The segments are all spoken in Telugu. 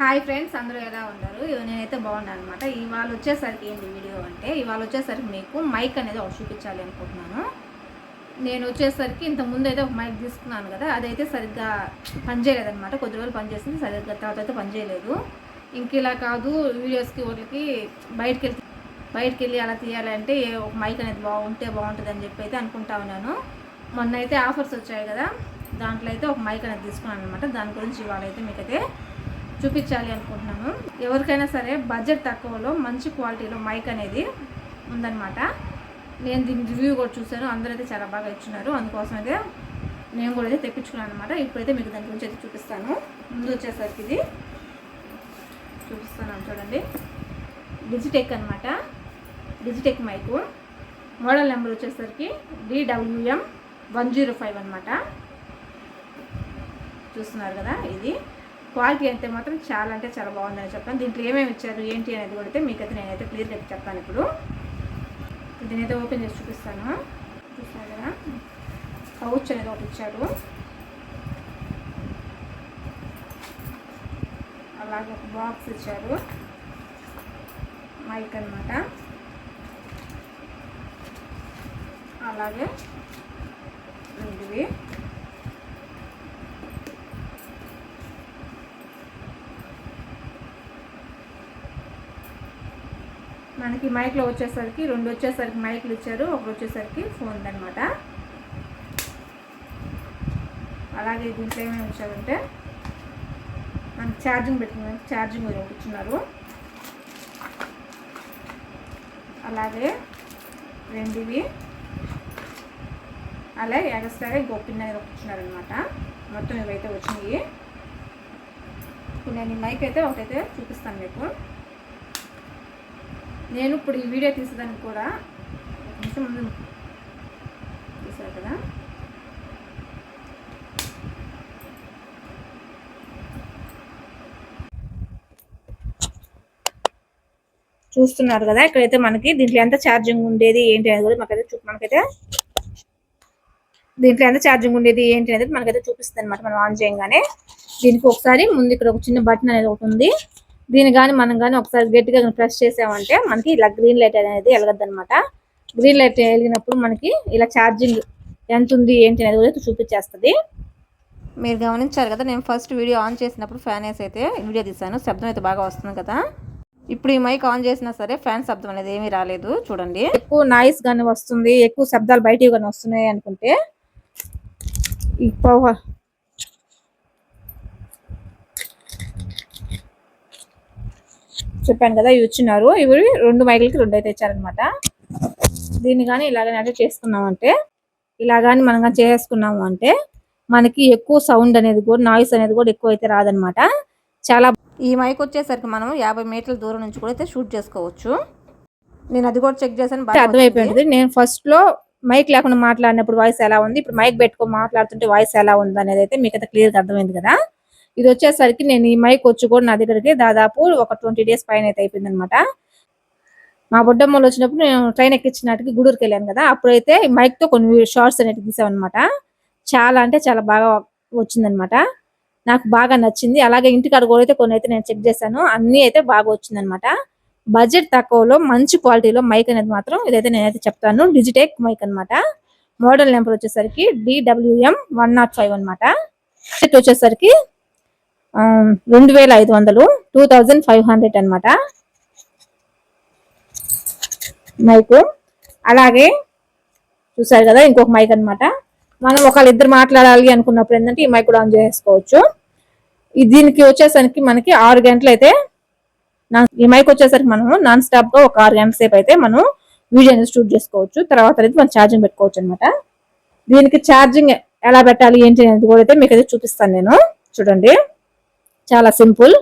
హాయ్ ఫ్రెండ్స్ అందరూ ఎలా ఉన్నారు? నేనైతే బాగున్నాను అనమాట ఇవాళ వచ్చేసరికి ఏంటి వీడియో అంటే ఇవాళ వచ్చేసరికి మీకు మైక్ అనేది ఒకటి చూపించాలి అనుకుంటున్నాను. నేను వచ్చేసరికి ఇంత ముందు అయితే ఒక మైక్ తీసుకున్నాను కదా అదైతే సరిగ్గా పనిచేయలేదనమాట కొద్ది రోజులు పనిచేసింది సరిగ్గా తర్వాత అయితే పనిచేయలేదు ఇంక ఇలా కాదు వీడియోస్కి వాటికి బయటకు వెళ్తే బయటకు వెళ్ళి అలా తీయాలంటే ఏ ఒక మైక్ అనేది బాగుంటే బాగుంటుంది అని చెప్పి అయితే అనుకుంటా ఉన్నాను. మొన్న అయితే ఆఫర్స్ వచ్చాయి కదా దాంట్లో అయితే ఒక మైక్ అనేది తీసుకున్నాను అనమాట దాని గురించి ఇవాళ అయితే మీకైతే చూపించాలి అనుకుంటున్నాను. ఎవరికైనా సరే బడ్జెట్ తక్కువలో మంచి క్వాలిటీలో మైక్ అనేది ఉందన్నమాట. నేను దీని రివ్యూ కూడా చూశాను. అందరూ అయితే చాలా బాగా ఇచ్చినారు అందుకోసం అయితే నేను కూడా అయితే తెప్పించుకున్నాను అనమాట ఇప్పుడైతే మీకు దాని గురించి అయితే చూపిస్తాను. ముందు వచ్చేసరికి ఇది. చూపిస్తాను చూడండి. డిజిటెక్ అనమాట డిజిటెక్ మైకు మోడల్ నెంబర్ వచ్చేసరికి డిడబ్ల్యూఎం వన్ జీరో ఫైవ్ అనమాట చూస్తున్నారు కదా ఇది. క్వాలిటీ అయితే మాత్రం చాలా అంటే చాలా బాగుందని చెప్తాను దీంట్లో ఏమేమి ఇచ్చారు ఏంటి అనేది కొడితే అయితే మీకైతే నేనైతే క్లియర్గా చెప్తాను ఇప్పుడు. దీనైతే ఓపెన్ చేసి చూపిస్తాను. చూస్తారు కదా? పౌచ్ అనేది ఒకటి ఇచ్చారు. అలాగే ఒక బాక్స్ ఇచ్చారు. మైక్ అనమాట అలాగే ఇవి మనకి మైక్లో వచ్చేసరికి రెండు వచ్చేసరికి మైక్లు ఇచ్చారు ఒకటి వచ్చేసరికి ఫోన్ అనమాట అలాగే దీంట్లో ఏమేమి ఇచ్చారంటే మనకి ఛార్జింగ్ పెట్టుకున్నాం ఛార్జింగ్ ఒకటి ఇచ్చినారు అలాగే రెండివి. అలాగే ఎగస్ట్రాగా ఇంకో పిన్ అనేది ఒకటి ఇచ్చినారనమాట మొత్తం ఇవైతే వచ్చినాయి. ఇప్పుడు నేను మైక్ అయితే ఒకటైతే చూపిస్తాను మీకు. నేను ఇప్పుడు ఈ వీడియో తీసేదానికి కూడా కొంచెం ముందు తీసారు కదా? చూస్తున్నారు కదా ఇక్కడైతే మనకి దీంట్లో ఎంత ఛార్జింగ్ ఉండేది ఏంటి అనేది కూడా మనకైతే చూ- మనకైతే దీంట్లో ఎంత ఛార్జింగ్ ఉండేది ఏంటి అనేది మనకైతే చూపిస్తుంది అనమాట మనం ఆన్ చేయగానే. దీనికి ఒకసారి ముందు ఇక్కడ ఒక చిన్న బటన్ అనేది ఒకటి ఉంది. దీన్ని కానీ మనం కానీ ఒకసారి గట్టిగా ప్రెస్ చేసామంటే మనకి ఇలా గ్రీన్ లైట్ అనేది వెలగద్దు అనమాట గ్రీన్ లైట్ వెలిగినప్పుడు మనకి ఇలా ఛార్జింగ్ ఎంత ఉంది ఏంటి అనేది కూడా చూపించేస్తుంది. మీరు గమనించారు కదా నేను ఫస్ట్ వీడియో ఆన్ చేసినప్పుడు ఫ్యాన్ వేసి అయితే వీడియో తీసాను శబ్దం అయితే బాగా వస్తుంది కదా. ఇప్పుడు ఈ మైక్ ఆన్ చేసినా సరే ఫ్యాన్ శబ్దం అనేది ఏమీ రాలేదు. చూడండి. ఎక్కువ నాయిస్ కానీ వస్తుంది ఎక్కువ శబ్దాలు బయటవి కానీ వస్తున్నాయి అనుకుంటే ఈ పవర్ చెప్పాను కదా ఇవి ఇచ్చినారు ఇవి రెండు మైకులకి రెండు అయితే ఇచ్చారనమాట దీన్ని కానీ ఇలాగని అడ్జస్ట్ చేసుకున్నామంటే ఇలా కానీ మనం కానీ చేసుకున్నాము అంటే మనకి ఎక్కువ సౌండ్ అనేది కూడా నాయిస్ అనేది కూడా ఎక్కువ అయితే రాదనమాట చాలా ఈ మైక్ వచ్చేసరికి మనం యాభై మీటర్ల దూరం నుంచి కూడా అయితే షూట్ చేసుకోవచ్చు. నేను అది కూడా చెక్ చేశాను బాగా అర్థమైపోయింది. నేను ఫస్ట్లో మైక్ లేకుండా మాట్లాడినప్పుడు వాయిస్ ఎలా ఉంది? ఇప్పుడు మైక్ పెట్టుకొని మాట్లాడుతుంటే వాయిస్ ఎలా ఉంది అనేది అయితే మీకు అయితే క్లియర్ అర్థమైంది కదా. ఇది వచ్చేసరికి నేను ఈ మైక్ వచ్చి కూడా నా దగ్గరికి దాదాపు ఒక ట్వంటీ డేస్ పైన అయితే అయిపోయింది అనమాట మా బొడ్డమ్మలు వచ్చినప్పుడు నేను ట్రైన్ ఎక్కించినట్టుకి గూడూరుకి వెళ్ళాను కదా అప్పుడైతే ఈ మైక్తో కొన్ని షార్ట్స్ అనేవి తీసామన్నమాట చాలా అంటే చాలా బాగా వచ్చిందనమాట నాకు బాగా నచ్చింది. అలాగే ఇంటికాడ కూడా అయితే కొన్ని అయితే నేను చెక్ చేశాను. అన్ని అయితే బాగా వచ్చిందనమాట బడ్జెట్ తక్కువలో మంచి క్వాలిటీలో మైక్ అనేది మాత్రం ఇదైతే నేనైతే చెప్తాను. డిజిటెక్ మైక్ అన్నమాట. మోడల్ నెంబర్ వచ్చేసరికి డిడబ్ల్యూఎం వన్ నాట్ ఫైవ్ అనమాట వచ్చేసరికి రెండు వేల ఐదు వందలు టూ థౌజండ్ ఫైవ్ హండ్రెడ్ అనమాట మైక్. అలాగే చూసారు కదా ఇంకొక మైక్ అన్నమాట. మనం ఒకళ్ళు ఇద్దరు మాట్లాడాలి అనుకున్నప్పుడు ఏంటంటే ఈ మైక్ కూడా ఆన్ చేసుకోవచ్చు. దీనికి వచ్చేసరికి మనకి ఆరు గంటలు అయితే ఈ మైక్ వచ్చేసరికి మనము నాన్ స్టాప్గా ఒక ఆరు గంటల సేపు అయితే మనం వీడియోని షూట్ చేసుకోవచ్చు. తర్వాత అయితే మనం ఛార్జింగ్ పెట్టుకోవచ్చు అనమాట దీనికి ఛార్జింగ్ ఎలా పెట్టాలి ఏంటి అనేది కూడా అయితే మీకు అయితే చూపిస్తాను నేను. చూడండి. చాలా సింపుల్.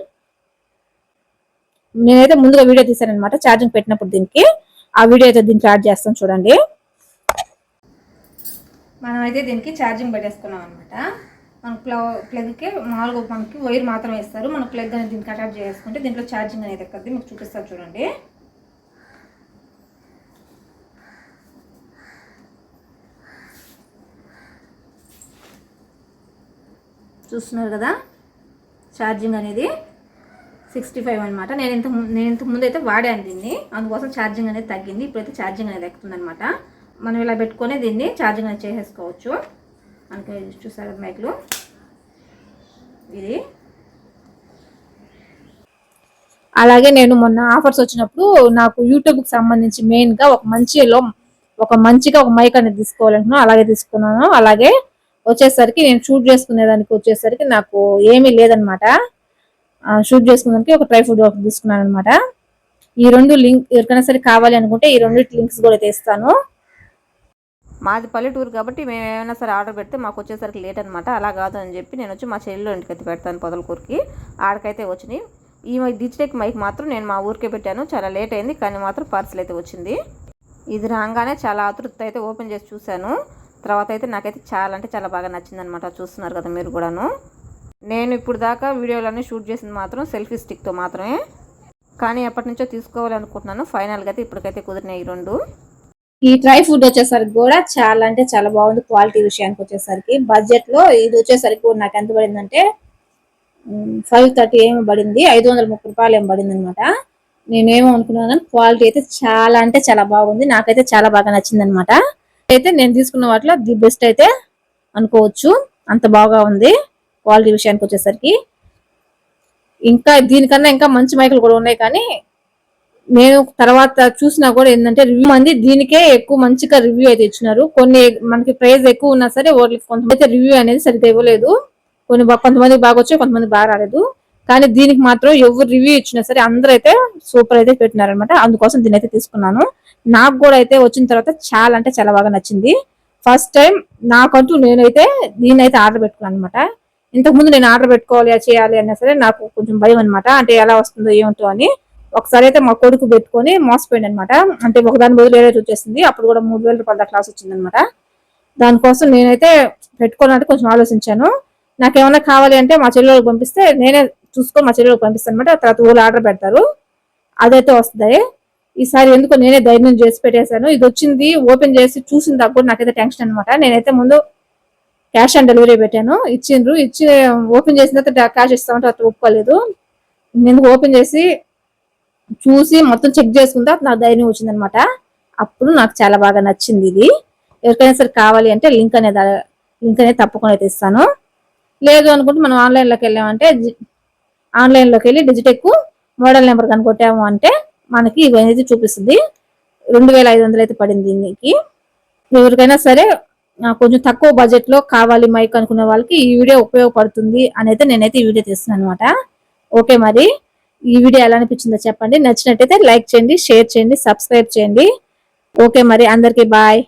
నేనైతే ముందుగా వీడియో తీసాను అనమాట ఛార్జింగ్ పెట్టినప్పుడు దీనికి. ఆ వీడియో అయితే దీనికి యాడ్ చేస్తాం చూడండి. మనం అయితే దీనికి ఛార్జింగ్ పెట్టేసుకున్నాం అనమాట మన ప్లగ్ ప్లగ్కి మామూలుగా మనకి వైర్ మాత్రం వేస్తారు మన ప్లగ్ అనేది దీనికి అటాచ్ చేసుకుంటే దీంట్లో ఛార్జింగ్ అనేది ఎక్కద్ది? మీకు చూపిస్తారు చూడండి. చూస్తున్నారు కదా? ఛార్జింగ్ అనేది సిక్స్టీ ఫైవ్ అనమాట నేను ఇంత నేను ఇంతకు ముందు అయితే వాడాను దీన్ని. అందుకోసం ఛార్జింగ్ అనేది తగ్గింది. ఇప్పుడైతే ఛార్జింగ్ అనేది ఎక్కుతుంది అనమాట మనం ఇలా పెట్టుకొని దీన్ని ఛార్జింగ్ అనేది చేసేసుకోవచ్చు. మనకి చూసారు మైక్లు ఇది. అలాగే నేను మొన్న ఆఫర్స్ వచ్చినప్పుడు నాకు యూట్యూబ్కి సంబంధించి మెయిన్గా ఒక మంచిలో ఒక మంచిగా ఒక మైక్ అనేది తీసుకోవాలనుకున్నాను. అలాగే తీసుకున్నాను. అలాగే వచ్చేసరికి నేను షూట్ చేసుకునేదానికి వచ్చేసరికి నాకు ఏమీ లేదనమాట షూట్ చేసుకునేదానికి ఒక ట్రై ఫుడ్ ఒకటి తీసుకున్నాను అనమాట ఈ రెండు లింక్ ఎవరికైనా సరే కావాలి అనుకుంటే ఈ రెండు లింక్స్ కూడా తెస్తాను. మాది పల్లెటూరు కాబట్టి మేము ఏమైనా సరే ఆర్డర్ పెడితే మాకు వచ్చేసరికి లేట్ అనమాట అలా కాదు అని చెప్పి నేను వచ్చి మా చెల్లిలో ఇంటికి అయితే పెడతాను పొదలకూరుకి. ఆడకైతే వచ్చినాయి. ఈ డిజిటెక్ మైక్ మాత్రం నేను మా ఊరికే పెట్టాను. చాలా లేట్ అయింది కానీ మాత్రం పార్సల్ అయితే వచ్చింది. ఇది రాగానే చాలా ఆతృత అయితే ఓపెన్ చేసి చూశాను. తర్వాత అయితే నాకైతే చాలా అంటే చాలా బాగా నచ్చింది అనమాట చూస్తున్నారు కదా మీరు కూడాను. నేను ఇప్పుడు దాకా వీడియోలన్నీ షూట్ చేసింది మాత్రం సెల్ఫీ స్టిక్తో మాత్రమే. కానీ ఎప్పటి నుంచో తీసుకోవాలనుకుంటున్నాను. ఫైనల్గా అయితే ఇప్పటికైతే కుదిరినాయి ఈ రెండు. ఈ డ్రై ఫుడ్ వచ్చేసరికి కూడా చాలా అంటే చాలా బాగుంది క్వాలిటీ విషయానికి వచ్చేసరికి. బడ్జెట్లో ఇది వచ్చేసరికి కూడా నాకు ఎంత పడిందంటే ఫైవ్ థర్టీ ఏమో పడింది ఐదు వందల ముప్పై రూపాయలు ఏమి పడింది అనమాట నేనేమో అనుకున్నాను క్వాలిటీ అయితే చాలా అంటే చాలా బాగుంది. నాకైతే చాలా బాగా నచ్చింది అనమాట అయితే నేను తీసుకున్న వాటిలో ది బెస్ట్ అయితే అనుకోవచ్చు. అంత బాగా ఉంది క్వాలిటీ విషయానికి వచ్చేసరికి. ఇంకా దీనికన్నా ఇంకా మంచి మైకులు కూడా ఉన్నాయి కానీ నేను తర్వాత చూసినా కూడా ఏంటంటే రివ్యూ మంది దీనికే ఎక్కువ మంచిగా రివ్యూ అయితే ఇచ్చినారు. కొన్ని మనకి ప్రైస్ ఎక్కువ ఉన్నా సరే వాళ్ళకి కొంతమంది రివ్యూ అనేది సరిగ్గా ఇవ్వలేదు. కొన్ని కొంతమంది బాగా వచ్చాయి కొంతమంది బాగా రాలేదు. కానీ దీనికి మాత్రం ఎవరు రివ్యూ ఇచ్చినా సరే అందరూ అయితే సూపర్ అయితే పెట్టినారనమాట అందుకోసం దీని అయితే తీసుకున్నాను. నాకు కూడా అయితే వచ్చిన తర్వాత చాలా అంటే చాలా బాగా నచ్చింది. ఫస్ట్ టైం నాకంటూ నేనైతే దీని అయితే ఆర్డర్ పెట్టుకున్నాను అనమాట ఇంతకు ముందు నేను ఆర్డర్ పెట్టుకోవాలి చేయాలి అన్నా సరే నాకు కొంచెం భయం అనమాట అంటే ఎలా వస్తుందో ఏమిటో అని. ఒకసారి అయితే మా కొడుకు పెట్టుకొని మోసపోయింది అనమాట అంటే ఒకదాని బదులు ఏదైతే వచ్చేసింది. అప్పుడు కూడా మూడు వేల రూపాయల క్లాస్ వచ్చింది అనమాట దానికోసం నేనైతే పెట్టుకోవాలంటే కొంచెం ఆలోచించాను. నాకేమైనా కావాలి అంటే మా చెల్లెళ్ళకి పంపిస్తే నేనే చూసుకొని మా చెల్లెలకు పంపిస్తాను అనమాట తర్వాత వాళ్ళు ఆర్డర్ పెడతారు. అదైతే వస్తుంది. ఈసారి ఎందుకో నేనే ధైర్యం చేసి పెట్టేశాను. ఇది వచ్చింది ఓపెన్ చేసి చూసిన దాకా నాకైతే టెన్షన్ అనమాట నేనైతే ముందు క్యాష్ ఆన్ డెలివరీ పెట్టాను. ఇచ్చిండ్రు. ఇచ్చి ఓపెన్ చేసిన తర్వాత క్యాష్ ఇస్తామంటే అతను ఒప్పుకోలేదు. ఎందుకు ఓపెన్ చేసి చూసి మొత్తం చెక్ చేసుకుంటే నాకు ధైర్యం వచ్చింది అనమాట అప్పుడు నాకు చాలా బాగా నచ్చింది ఇది. ఎవరికైనా సరే కావాలి అంటే లింక్ అనేది లింక్ అనేది తప్పకుండా అయితే ఇస్తాను లేదు అనుకుంటే మనం ఆన్లైన్లోకి వెళ్ళామంటే ఆన్లైన్లోకి వెళ్ళి డిజిటెక్ మోడల్ నెంబర్ కనుకొట్టాము అంటే మనకి ఇవన్నీ అనేది చూపిస్తుంది. రెండు వేల ఐదు వందలు అయితే పడింది దీనికి. ఎవరికైనా సరే కొంచెం తక్కువ బడ్జెట్లో కావాలి మైక్ అనుకునే వాళ్ళకి ఈ వీడియో ఉపయోగపడుతుంది అని అయితే నేనైతే ఈ వీడియో తీస్తున్నాను అనమాట ఓకే మరి ఈ వీడియో ఎలా అనిపించిందో చెప్పండి. నచ్చినట్టయితే లైక్ చేయండి షేర్ చేయండి సబ్స్క్రైబ్ చేయండి. ఓకే మరి అందరికీ బాయ్.